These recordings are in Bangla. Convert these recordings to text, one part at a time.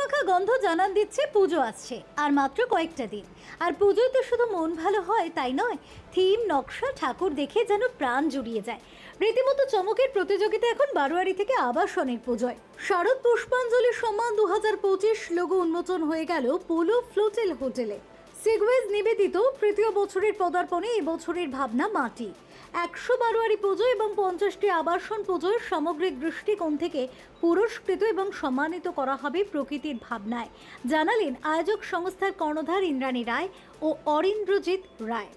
মাখা গন্ধ জানান দিচ্ছে পুজো আসছে, আর মাত্র কয়েকটা দিন। আর পুজোয় তো শুধু মন ভালো হয় তাই নয়, থিম, নকশা, ঠাকুর দেখে যেন প্রাণ জুড়িয়ে যায়। রীতিমতো চমকের প্রতিযোগিতা এখন বারোয়ারি থেকে আবাসনের পুজোয়। শারদ পুষ্পাঞ্জলি সম্মান দু হাজার পঁচিশ লোগো উন্মোচন হয়ে গেল পোলো ফ্লোটেল হোটেলে। সিগওয়েজ নিবেদিত তৃতীয় বছরের পদার্পণে এই বছরের ভাবনা মাটি। একশো বারোয়ারি পুজো এবং পঞ্চাশটি আবাসন পুজোর সামগ্রিক দৃষ্টিকোণ থেকে পুরস্কৃত এবং সম্মানিত করা হবে প্রকৃতির ভাবনায়, জানালেন আয়োজক সংস্থার কর্ণধার ইন্দ্রাণী রায় ও অরিন্দ্রজিৎ রায়।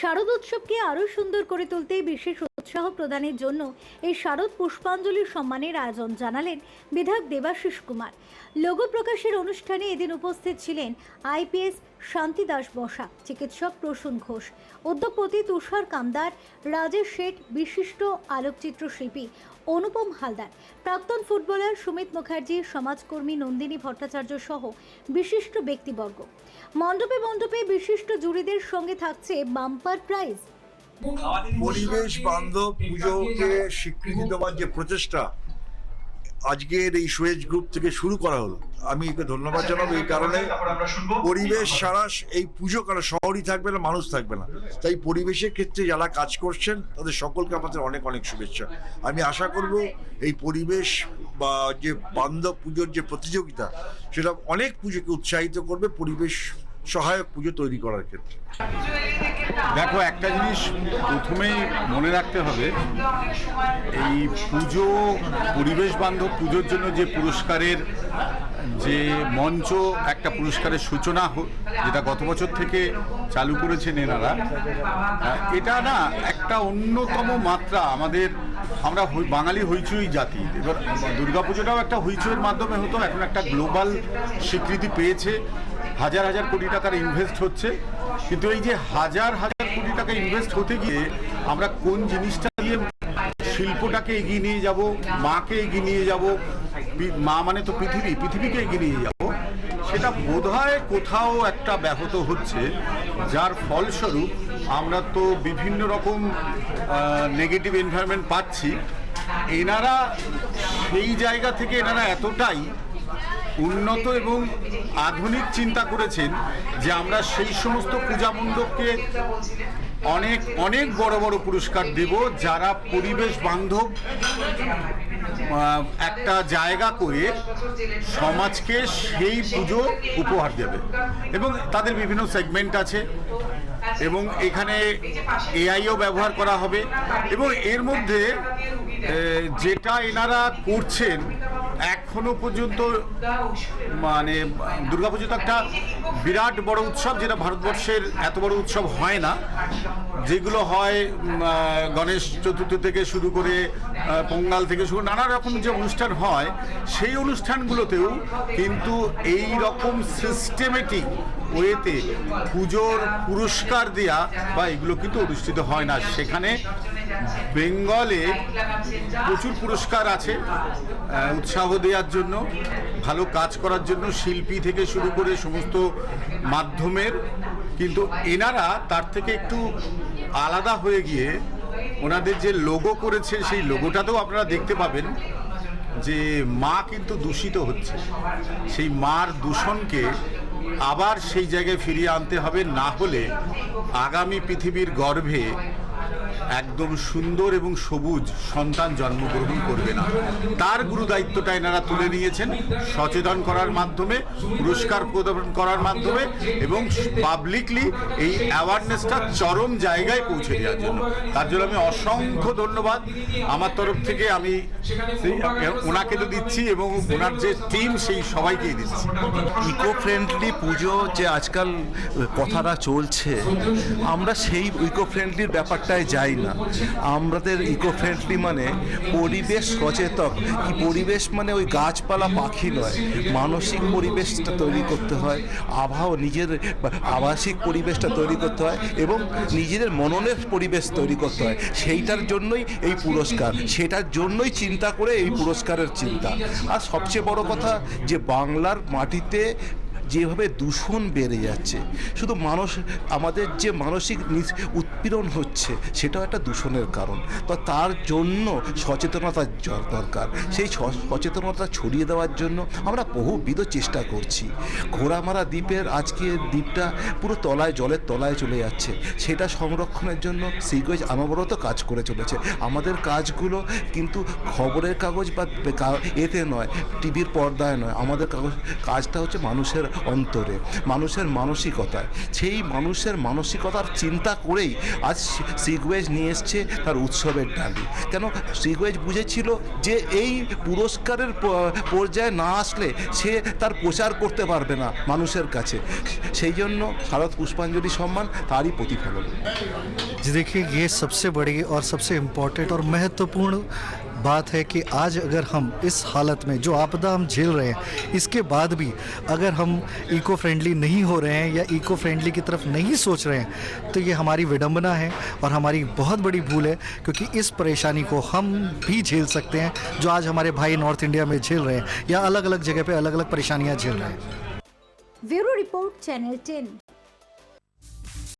শারদোৎসবকে আরও সুন্দর করে তুলতে বিশেষ উৎসাহ প্রদানের জন্য এই শারদ পুষ্পাঞ্জলি সম্মানের আয়োজন জানালেন বিধায়ক দেবাশিস কুমার। লোগো প্রকাশের অনুষ্ঠানে এদিন উপস্থিত ছিলেন আইপিএস শান্তিদাস বসা, চিকিৎসক প্রসূন ঘোষ, উদ্যোগপতি তুষার কামদার, রাজেশ শেঠ, বিশিষ্ট আলোকচিত্র শিল্পী অনুপম হালদার, প্রাক্তন ফুটবলার সুমিত মুখার্জি, সমাজকর্মী নন্দিনী ভট্টাচার্য সহ বিশিষ্ট ব্যক্তিবর্গ। মণ্ডপে মণ্ডপে বিশিষ্ট জুরিদের সঙ্গে থাকছে বাম্পার প্রাইজ। পরিবেশ বান্ধব পুজোকে স্বীকৃতি দেওয়ার যে প্রচেষ্টা, আজকের এই সুয়েজ গ্রুপ থেকে শুরু করা হলো। আমি একে ধন্যবাদ জানাব এই কারণে। পরিবেশ ছাড়া এই পুজো কারণ শহরই থাকবে না, মানুষ থাকবে না। তাই পরিবেশের ক্ষেত্রে যারা কাজ করছেন, তাদের সকলকে আমাদের অনেক অনেক শুভেচ্ছা। আমি আশা করব এই পরিবেশ বা যে বান্ধব পুজোর যে প্রতিযোগিতা, সেটা অনেক পুজোকে উৎসাহিত করবে, পরিবেশ সহায়ক পুজো তৈরি করার ক্ষেত্রে। দেখো, একটা জিনিস প্রথমেই মনে রাখতে হবে, এই পুজো, পরিবেশ বান্ধব পুজোর জন্য যে পুরস্কারের যে মঞ্চ, একটা পুরস্কারের সূচনা যেটা গত বছর থেকে চালু করেছেন এনারা এটা না একটা অন্যতম মাত্রা আমাদের, আমরা বাঙালি হইচই জাতি। এবার দুর্গাপুজোটাও একটা হইচইয়ের মাধ্যমে হতো, এখন একটা গ্লোবাল স্বীকৃতি পেয়েছে। হাজার হাজার কোটি টাকার ইনভেস্ট হচ্ছে। কিন্তু এই যে হাজার হাজার কোটি টাকা ইনভেস্ট হতে গিয়ে আমরা কোন জিনিসটা দিয়ে শিল্পটাকে এগিয়ে নিয়ে যাব, মাকে এগিয়ে নিয়ে যাব মা মানে তো পৃথিবী, পৃথিবীকে এগিয়ে নিয়ে যাব, সেটা বোধহয় কোথাও একটা ব্যাহত হচ্ছে, যার ফলস্বরূপ আমরা তো বিভিন্ন রকম নেগেটিভ এনভায়রনমেন্ট পাচ্ছি। এনারা সেই জায়গা থেকে এনারা এতটাই উন্নত এবং আধুনিক চিন্তা করেছেন যে আমরা সেই সমস্ত পূজা মণ্ডপকে অনেক অনেক বড় বড় পুরস্কার দেব যারা পরিবেশ বান্ধব একটা জায়গা করে সমাজকে সেই পুজো উপহার দেবে। এবং তাদের বিভিন্ন সেগমেন্ট আছে এবং এখানে এআইও ব্যবহার করা হবে এবং এর মধ্যে যেটা এনারা করছেন এখনও পর্যন্ত মানে দুর্গাপুজো তো একটা বিরাট বড় উৎসব, যেটা ভারতবর্ষের এত বড় উৎসব হয় না। যেগুলো হয় গণেশ চতুর্থী থেকে শুরু করে পোঙ্গাল থেকে শুরু নানা রকম যে অনুষ্ঠান হয়, সেই অনুষ্ঠানগুলোতেও কিন্তু এই রকম সিস্টেমেটিক ওয়েতে পুজোর পুরস্কার দেয়া বা এগুলো কিন্তু অনুষ্ঠিত হয় না। সেখানে বেঙ্গলে প্রচুর পুরস্কার আছে উৎসাহ দেওয়ার জন্য, ভালো কাজ করার জন্য, শিল্পী থেকে শুরু করে সমস্ত মাধ্যমের। কিন্তু এনারা তার থেকে একটু আলাদা হয়ে গিয়ে ওনাদের যে লোগো করেছে, সেই লোগোটাতেও আপনারা দেখতে পাবেন যে মা কিন্তু দূষিত হচ্ছে। সেই মার দূষণকে আবার সেই জায়গায় ফিরিয়ে আনতে হবে, না হলে আগামী পৃথিবীর গর্ভে একদম সুন্দর এবং সবুজ সন্তান জন্মগ্রহণ করবে না। তার গুরু দায়িত্বটা এনারা তুলে নিয়েছেন সচেতন করার মাধ্যমে, পুরস্কার প্রদান করার মাধ্যমে এবং পাবলিকলি এই অ্যাওয়ারনেসটা চরম জায়গায় পৌঁছে দেওয়ার জন্য। তার জন্য আমি অসংখ্য ধন্যবাদ। আমার তরফ থেকে আমি ওনাকে তো দিচ্ছি এবং ওনার যে টিম সেই সবাইকেই দিচ্ছি। ইকো ফ্রেন্ডলি পুজো যে আজকাল কথাটা চলছে, আমরা সেই ইকো ফ্রেন্ডলির ব্যাপারটায় যাই না। আমাদের ইকো ফ্রেন্ডলি মানে পরিবেশ সচেতন কি পরিবেশ মানে ওই গাছপালা পাখি নয়। মানসিক পরিবেশটা তৈরি করতে হয়, আবহাওয়া নিজের আবাসিক পরিবেশটা তৈরি করতে হয় এবং নিজেদের মননের পরিবেশ তৈরি করতে হয়। সেইটার জন্যই এই পুরস্কার। সেটার জন্যই চিন্তা করে এই পুরস্কারের চিন্তা। আর সবচেয়ে বড় কথা যে বাংলার মাটিতে যেভাবে দূষণ বেড়ে যাচ্ছে, শুধু মানুষ, আমাদের যে মানসিক নিস- উৎপীড়ন হচ্ছে, সেটাও একটা দূষণের কারণ। তো তার জন্য সচেতনতার দরকার। সেই সচেতনতা ছড়িয়ে দেওয়ার জন্য আমরা বহুবিধ চেষ্টা করছি। ঘোড়ামারা দ্বীপের আজকে দ্বীপটা পুরো তলায়, জলের তলায় চলে যাচ্ছে। সেটা সংরক্ষণের জন্য সিগোয়েজ অনবরত কাজ করে চলেছে। আমাদের কাজগুলো কিন্তু খবরের কাগজ বা, এতে নয়, টিভির পর্দায় নয়। আমাদের কাগজ, কাজটা হচ্ছে মানুষের অন্তরে মানুষের মানসিকতায় সেই মানুষের মানসিকতার চিন্তা করেই আজ সিগওয়েজ নিয়ে এসছে তার উৎসবের ডালি কেন সিগওয়েজ বুঝেছিল যে এই পুরস্কারের প- পর্যায়ে না আসলে সে তার প্রচার করতে পারবে না মানুষের কাছে সেই জন্য শারদ পুষ্পাঞ্জলি সম্মান তারই প্রতিফলন जी देखिए ये सबसे बड़ी और सबसे इम्पोर्टेंट और महत्वपूर्ण बात है कि आज अगर हम इस हालत में जो आपदा हम झेल रहे हैं, इसके बाद भी अगर हम इको फ्रेंडली नहीं हो रहे हैं या इको फ्रेंडली की तरफ़ नहीं सोच रहे हैं तो ये हमारी विडम्बना है और हमारी बहुत बड़ी भूल है क्योंकि इस परेशानी को हम भी झेल सकते हैं जो आज हमारे भाई नॉर्थ इंडिया में झेल रहे हैं या अलग अलग जगह पर अलग अलग परेशानियाँ झेल रहे हैं। Bureau report channel ten